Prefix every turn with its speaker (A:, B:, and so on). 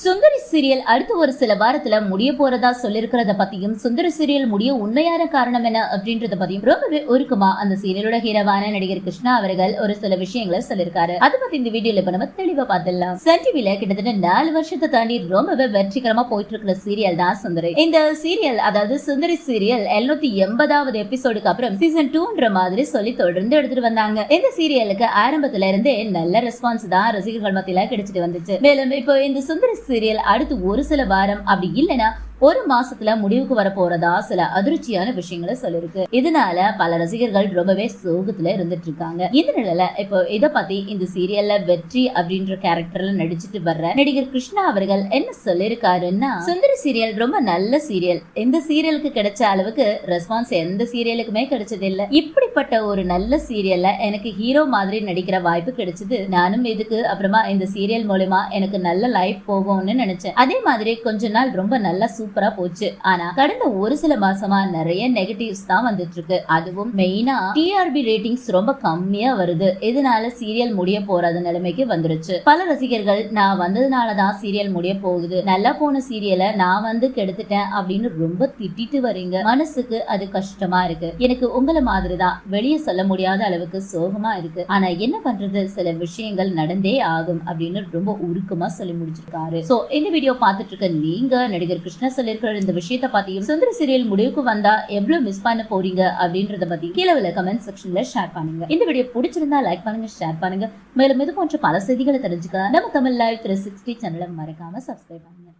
A: சுந்தரி serial அடுத்து ஒரு சில வாரத்துல முடிய போறதா சொல்லிருக்கிறத பத்தியும் சுந்தரி சீரியல் முடிய உண்மையான காரணம் என்ன அப்படின்றத பத்தியும் ரொம்பவே ஒருக்குமா அந்த சீரியலோட ஹீரோவான நடிகர் கிருஷ்ணா அவர்கள் ஒரு சில விஷயங்களை சொல்லிருக்காரு. அது பத்தி இந்த வீடியோல இப்ப நம்ம தெளிவா பார்த்துடலாம். சன் டிவில கிட்டத்தட்ட நாலு வருஷத்தை தாண்டி ரொம்பவே வெற்றிகரமா போயிட்டு இருக்கிற சீரியல் தான் சுந்தரி. இந்த சீரியல் அதாவது சுந்தரி சீரியல் எழுநூத்தி எண்பதாவது எபிசோடுக்கு அப்புறம் சீசன் டூன்ற மாதிரி சொல்லி தொடர்ந்து எடுத்துட்டு வந்தாங்க. இந்த சீரியலுக்கு ஆரம்பத்துல இருந்தே நல்ல ரெஸ்பான்ஸ் தான் ரசிகர்கள் மத்தியில கிடைச்சிட்டு வந்துச்சு. மேலும் இப்போ இந்த சுந்தரி சீரியல் அடுத்து ஒரு சில வாரம் அப்படி இல்லைன்னா ஒரு மாசத்துல முடிவுக்கு வர போறதா சில அதிர்ச்சியான விஷயங்களை சொல்லிருக்கு. இதனால பல ரசிகர்கள் ரொம்பவே சோகத்துல இருந்துட்டு இருக்காங்க இந்த நிலையில இப்போ இத பத்தி இந்த சீரியல்ல வெற்றி அப்படின்ற கேரக்டர்ல நடிச்சிட்டு வர்ற நடிகர் கிருஷ்ணா அவர்கள் என்ன சொல்லிருக்காருன்னா சுந்தரி சீரியல் ரொம்ப நல்ல சீரியல் இந்த சீரியலுக்கு கிடைச்ச அளவுக்கு ரெஸ்பான்ஸ் எந்த சீரியலுக்குமே கிடைச்சது இல்ல இப்படிப்பட்ட ஒரு நல்ல சீரியல்ல எனக்கு ஹீரோ மாதிரி நடிக்கிற வாய்ப்பு கிடைச்சது. நானும் இதுக்கு அப்புறமா இந்த சீரியல் மூலமா எனக்கு நல்ல லைஃப் போகும்னு நினைச்சேன். அதே மாதிரி கொஞ்ச நாள் ரொம்ப நல்லா சூப்பரா போச்சு. ஆனா கடந்த ஒரு சில மாசமா நிறைய நெகட்டிவ்ஸ் தான் வந்துட்டு இருக்கு அதுவும் மெயினா டிஆர்பி ரேட்டிங்ஸ் ரொம்ப கம்மியா வருது. இதனால சீரியல் முடிய போறது நிலைமைக்கு வந்துருச்சு. பல ரசிகர்கள் நான் வந்ததுனால தான் சீரியல் முடிய போகுது. நல்லா போன சீரியலை நான் வந்து கெடுத்துட்டேன் அப்படின்னு ரொம்ப திட்டிட்டு வரீங்க. மனசுக்கு அது கஷ்டமா இருக்கு. எனக்கு உங்களை மாதிரி தான். வெளியே சொல்ல முடியாத அளவுக்கு சோகமா இருக்கு. ஆனா என்ன பண்றது? சில விஷயங்கள் நடந்தே ஆகும் அப்படின்னு ரொம்ப உருக்கமா சொல்லி முடிச்சிருக்காரு. சோ இந்த வீடியோ பார்த்துட்டு இருக்க நீங்க நடிகர் கிருஷ்ண சொல்லியிருக்கிற இந்த விஷயத்த பத்தியும் சுந்தர சீரியல் முடிவுக்கு வந்தா எவ்வளவு மிஸ் பண்ண போறீங்க அப்படின்றத பத்தி கீழே உள்ள கமெண்ட் செக்ஷன்ல ஷேர் பண்ணுங்க. இந்த வீடியோ பிடிச்சிருந்தா லைக் பண்ணுங்க ஷேர் பண்ணுங்க. மேலும் இது போன்ற பல செய்திகளை தெரிஞ்சுக்க நம்ம தமிழ் லைவ் த்ரீ சிக்ஸ்டி சேனலை மறக்காம சப்ஸ்கிரைப் பண்ணுங்க.